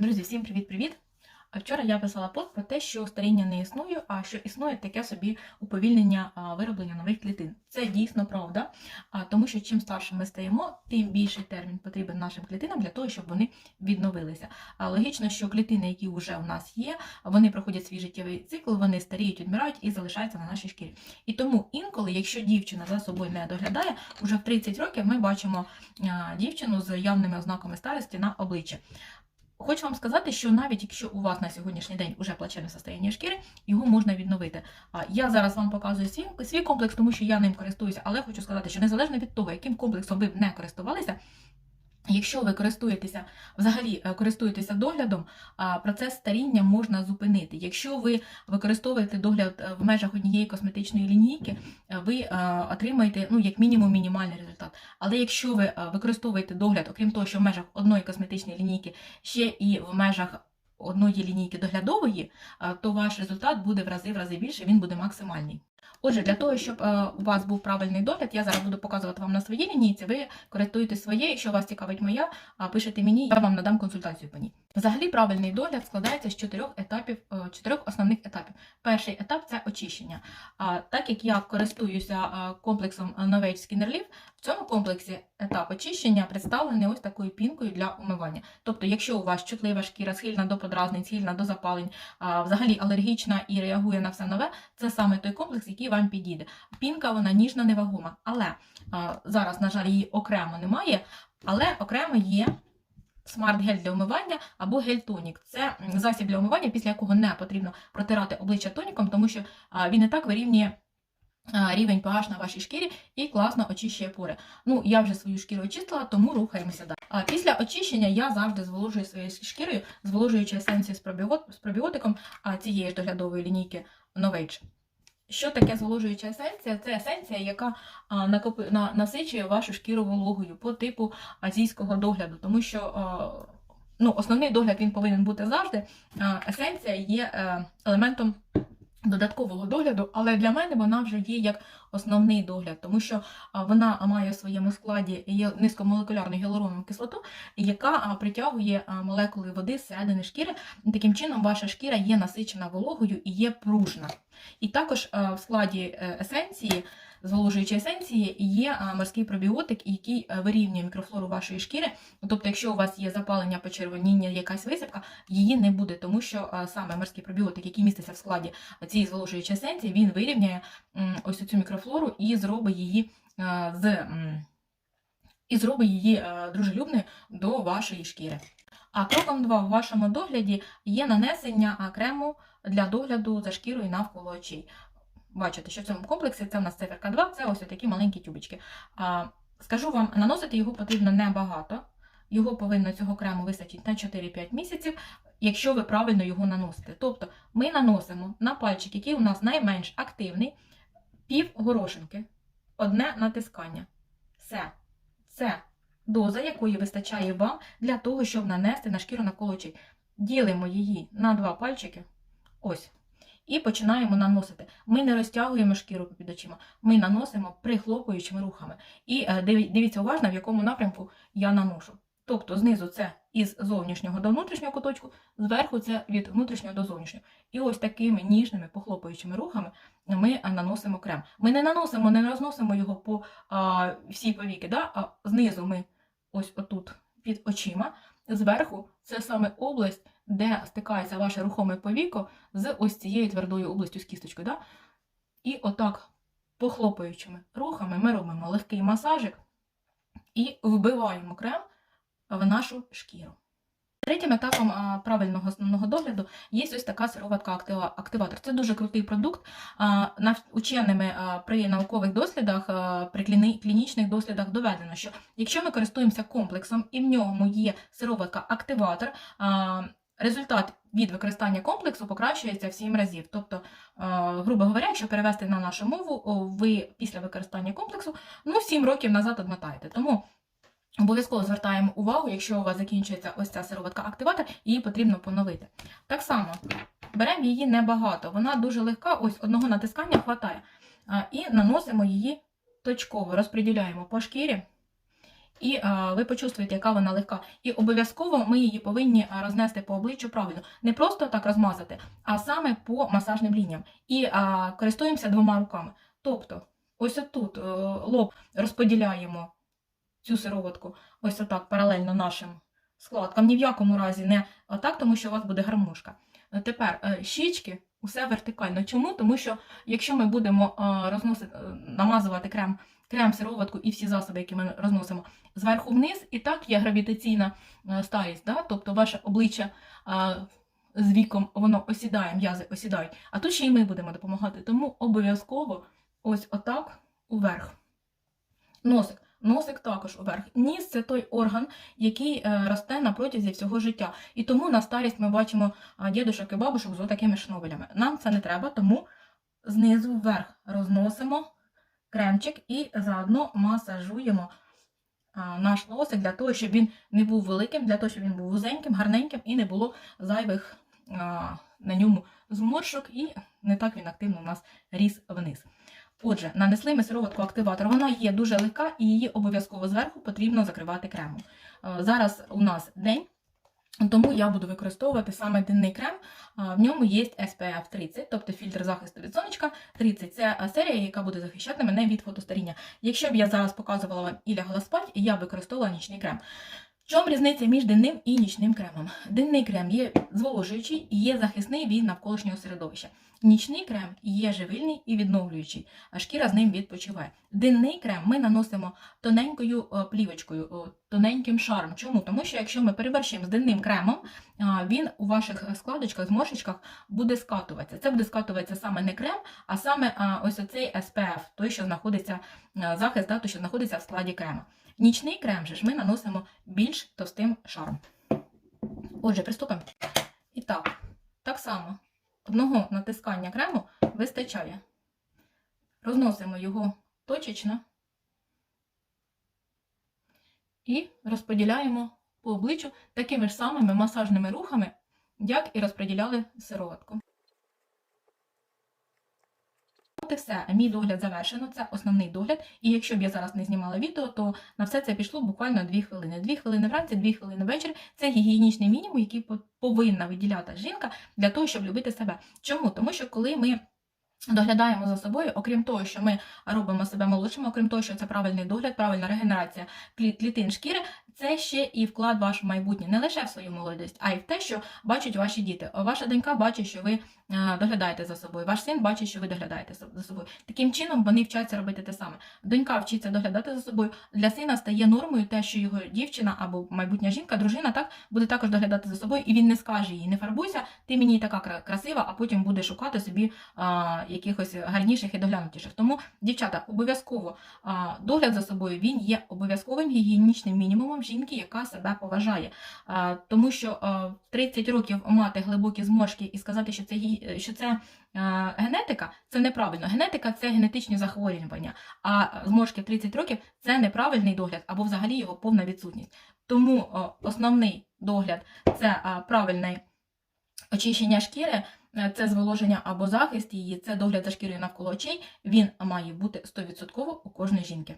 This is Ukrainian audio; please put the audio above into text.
Друзі, всім привіт-привіт! Вчора я писала пост про те, що старіння не існує, а що існує таке собі уповільнення вироблення нових клітин. Це дійсно правда, тому що чим старше ми стаємо, тим більший термін потрібен нашим клітинам для того, щоб вони відновилися. Логічно, що клітини, які вже у нас є, вони проходять свій життєвий цикл, вони старіють, відмирають і залишаються на нашій шкірі. І тому інколи, якщо дівчина за собою не доглядає, уже в 30 років ми бачимо дівчину з явними ознаками старості на обличчі. Хочу вам сказати, що навіть якщо у вас на сьогоднішній день вже плачевне состояння шкіри, його можна відновити. Я зараз вам показую свій, свій комплекс, тому що я ним користуюся, але хочу сказати, що незалежно від того, яким комплексом ви не користувалися. Якщо ви користуєтеся, взагалі е, користуєтеся доглядом, процес старіння можна зупинити. Якщо ви використовуєте догляд е, в межах однієї косметичної лінійки, е, ви отримаєте ну, як мінімум мінімальний результат. Але якщо ви використовуєте догляд, окрім того, що в межах одної косметичної лінійки, ще і в межах одної лінійки доглядової, то ваш результат буде в рази в рази більше, він буде максимальний. Отже, для того, щоб е, у вас був правильний догляд, я зараз буду показувати вам на своїй лінійці. Ви користуєтесь своєю, якщо вас цікавить моя, пишете мені, я вам надам консультацію по ній. Взагалі, правильний догляд складається з чотирьох етапів, е, чотирьох основних етапів. Перший етап це очищення. Так як я користуюся е, комплексом Novage Skin Relief, в цьому комплексі етап очищення представлений ось такою пінкою для умивання. Тобто, якщо у вас чутлива шкіра, схильна до подразнень, схильна до запалень, взагалі алергічна і реагує на все нове, це саме той комплекс, який вам підійде. Пінка вона ніжна, невагома. Але зараз, на жаль, її окремо немає, але окремо є. Смарт-гель для умивання або гель-тонік. Це засіб для умивання, після якого не потрібно протирати обличчя тоніком, тому що він і так вирівнює рівень pH на вашій шкірі і класно очищує пори. Ну, я вже свою шкіру очистила, тому рухаємося далі. А після очищення я завжди зволожую своєю шкірою, зволожуючи есенцію з, пробіот- з пробіотиком цієї ж доглядової лінійки Novage. Що таке зволожуюча есенція? Це есенція, яка а, накопи- на, насичує вашу шкіру вологою по типу азійського догляду, тому що а, ну, основний догляд він повинен бути завжди. Есенція є е, елементом додаткового догляду, але для мене вона вже є як основний догляд, тому що вона має в своєму складі низькомолекулярну гіалуронову кислоту, яка притягує молекули води зсередини шкіри. Таким чином, ваша шкіра є насичена вологою і є пружна. І також в складі е, есенції, зволожуючої есенції, є морський пробіотик, який е, вирівнює мікрофлору вашої шкіри. Тобто, якщо у вас є запалення, почервоніння, якась висипка, її не буде, тому що саме морський пробіотик, який міститься в складі цієї зволожуючої есенції, він вирівняє ось цю мікрофлору і зробить її е, з і зробить її е, дружелюбною до вашої шкіри. А кроком 2 в вашому догляді є нанесення крему для догляду за шкірою навколо очей. Бачите, що в цьому комплексі це у нас циферка 2, це ось такі маленькі тюбочки. А, скажу вам, наносити його потрібно небагато. Його повинно цього крему вистачить на 4-5 місяців, якщо ви правильно його наносите. Тобто ми наносимо на пальчик, який у нас найменш активний, пів горошинки, одне натискання. Все. Це доза, якої вистачає вам для того, щоб нанести на шкіру навколо очей. Ділимо її на два пальчики. Ось. І починаємо наносити. Ми не розтягуємо шкіру під очима, ми наносимо прихлопуючими рухами. І е, дивіться уважно, в якому напрямку я наношу. Тобто знизу це із зовнішнього до внутрішнього куточку, зверху це від внутрішнього до зовнішнього. І ось такими ніжними похлопуючими рухами ми наносимо крем. Ми не наносимо, не розносимо його по а, всій повіки, да? а знизу ми ось отут під очима, зверху це саме область, де стикається ваше рухоме повіко з ось цією твердою областю з кісточкою. Да? І отак похлопаючими рухами ми робимо легкий масажик і вбиваємо крем в нашу шкіру. Третім етапом правильного основного догляду є ось така сироватка активатор. Це дуже крутий продукт. Ученими при наукових дослідах, при клінічних дослідах доведено, що якщо ми користуємося комплексом і в ньому є сироватка активатор, результат від використання комплексу покращується в 7 разів. Тобто, грубо говоря, якщо перевести на нашу мову, ви після використання комплексу ну, 7 років назад одмотаєте. Тому Обов'язково звертаємо увагу, якщо у вас закінчується ось ця сироватка активатор, її потрібно поновити. Так само беремо її небагато, вона дуже легка, ось одного натискання хватає. І наносимо її точково, розподіляємо по шкірі і е, ви почувствуєте, яка вона легка. І обов'язково ми її повинні е, рознести по обличчю правильно. Не просто так розмазати, а саме по масажним лініям. І е, користуємося двома руками. Тобто, ось отут лоб розподіляємо цю сироватку, ось отак паралельно нашим складкам. Ні в якому разі не отак, тому що у вас буде гармошка. Тепер щічки усе вертикально. Чому? Тому що якщо ми будемо розносити, намазувати крем, крем, сироватку і всі засоби, які ми розносимо зверху вниз, і так є гравітаційна е, старість, да? тобто ваше обличчя е, з віком воно осідає, м'язи осідають. А тут ще й ми будемо допомагати. Тому обов'язково ось отак уверх. Носик. Носик також уверх. Ніс це той орган, який е, росте на протязі всього життя. І тому на старість ми бачимо а, дідушок і бабушок з такими шнобелями. Нам це не треба, тому знизу вверх розносимо кремчик і заодно масажуємо наш носик для того, щоб він не був великим, для того, щоб він був вузеньким, гарненьким і не було зайвих на ньому зморшок, і не так він активно у нас ріс вниз. Отже, нанесли ми сироватку активатор. Вона є дуже легка і її обов'язково зверху потрібно закривати кремом. Зараз у нас день, тому я буду використовувати саме денний крем. В ньому є SPF 30, тобто фільтр захисту від сонечка 30. Це серія, яка буде захищати мене від фотостаріння. Якщо б я зараз показувала вам і лягала спать, я б використовувала нічний крем. Чому різниця між денним і нічним кремом? Денний крем є зволожуючий і є захисний від навколишнього середовища. Нічний крем є живильний і відновлюючий, а шкіра з ним відпочиває. Денний крем ми наносимо тоненькою е, плівочкою, тоненьким шаром. Чому? Тому що якщо ми переборщимо з денним кремом, він у ваших складочках, зморшечках буде скатуватися. Це буде скатуватися саме не крем, а саме ось оцей SPF, той, що знаходиться захист, той, що знаходиться в складі крему. Нічний крем же ж ми наносимо більш товстим шаром. Отже, приступимо. І так, так само одного натискання крему вистачає. Розносимо його точечно і розподіляємо по обличчю такими ж самими масажними рухами, як і розподіляли сироватку. От і все, мій догляд завершено, це основний догляд. І якщо б я зараз не знімала відео, то на все це пішло буквально 2 хвилини. 2 хвилини вранці, 2 хвилини ввечері. Це гігієнічний мінімум, який по- повинна виділяти жінка для того, щоб любити себе. Чому? Тому що коли ми доглядаємо за собою, окрім того, що ми робимо себе молодшими, окрім того, що це правильний догляд, правильна регенерація клі- клітин шкіри, це ще і вклад в ваше майбутнє, не лише в свою молодість, а й в те, що бачать ваші діти. Ваша донька бачить, що ви е, доглядаєте за собою. Ваш син бачить, що ви доглядаєте за- собою. Таким чином вони вчаться робити те саме. Донька вчиться доглядати за собою. Для сина стає нормою те, що його дівчина або майбутня жінка, дружина так буде також доглядати за собою, і він не скаже їй, не фарбуйся, ти мені така красива, а потім буде шукати собі а, якихось гарніших і доглянутіших. Тому, дівчата, обов'язково догляд за собою він є обов'язковим гігієнічним мінімумом жінки, яка себе поважає. Тому що в 30 років мати глибокі зморшки і сказати, що це що це генетика, це неправильно. Генетика це генетичні захворювання, а зморшки в 30 років це неправильний догляд або взагалі його повна відсутність. Тому основний догляд це правильне очищення шкіри, це зволоження або захист її, це догляд за шкірою навколо очей. Він має бути 100% у кожної жінки.